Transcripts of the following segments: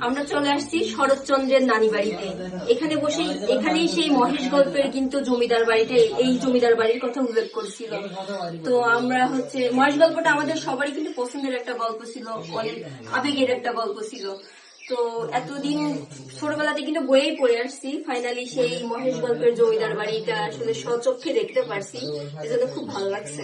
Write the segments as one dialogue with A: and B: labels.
A: আমরা চলে আসছি শরৎচন্দ্রের নানি বাড়িতে। এখানে বসে এখানেই সেই মহেশ গল্পের কিন্তু জমিদার বাড়িতে এই জমিদার বাড়ির কথা উল্লেখ করছিল। তো আমরা হচ্ছে, মহেশ গল্পটা আমাদের সবারই কিন্তু পছন্দের একটা গল্প ছিল, অনেক আবেগের একটা গল্প ছিল। তো এতদিন ছোটবেলাতে কিন্তু বইয়েই পড়ে আসছি। ফাইনালি সেই মহেশ গল্পের জমিদার বাড়িটা আসলে সচক্ষে দেখতে পারছি। এজন্য খুব ভালো লাগছে।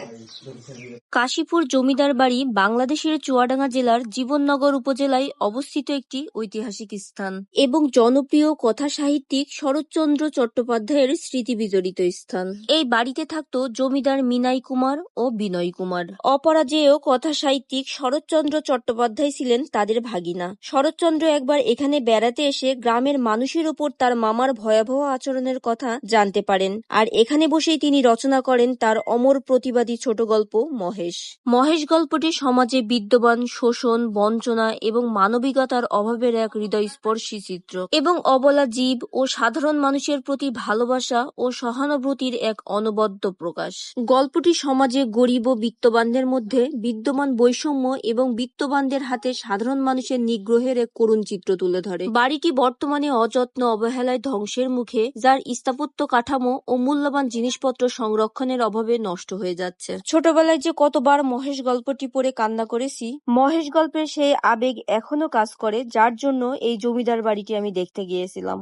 B: কাশীপুর জমিদার বাড়ি বাংলাদেশের চুয়াডাঙ্গা জেলার জীবননগর উপজেলায় অবস্থিত একটি ঐতিহাসিক স্থান এবং জনপ্রিয় কথা সাহিত্যিক শরৎচন্দ্র চট্টোপাধ্যায়ের স্মৃতি বিজড়িত স্থান। এই বাড়িতে থাকতো জমিদার মিনাই কুমার ও বিনয় কুমার। অপরাজেয় কথা সাহিত্যিক শরৎচন্দ্র চট্টোপাধ্যায় ছিলেন তাদের ভাগিনা। শরৎচন্দ্র একবার এখানে বেড়াতে এসে গ্রামের মানুষের উপর তার মামার ভয়াবহ আচরণের কথা জানতে পারেন। আর এখানে বসেই তিনি রচনা করেন তার অমর প্রতিবাদী ছোট গল্প মহেশ। মহেশ গল্পটি সমাজে বিদ্যমান, শোষণ, বঞ্চনা এবং মানবিকতার অভাবের এক হৃদয়স্পর্শী চিত্র এবং অবলা জীব ও সাধারণ মানুষের প্রতি ভালোবাসা ও সহানুভূতির এক অনবদ্য প্রকাশ। গল্পটি সমাজে গরিব ও বিত্তবানদের মধ্যে বিদ্যমান বৈষম্য এবং বিত্তবানদের হাতে সাধারণ মানুষের নিগ্রহের এক করুণ চিত্র তুলে ধরে। বাড়িটি বর্তমানে অযত্ন অবহেলায় ধ্বংসের মুখে, যার স্থাপত্য কাঠামো ও মূল্যবান জিনিসপত্র সংরক্ষণের অভাবে নষ্ট হয়ে যাচ্ছে? ছোটবেলায় যে কতবার মহেশ গল্পটি পড়ে কান্না করেছি, মহেশ গল্পের সেই আবেগ এখনও কাজ করে, যার জন্য এই জমিদার বাড়িটি আমি দেখতে গিয়েছিলাম।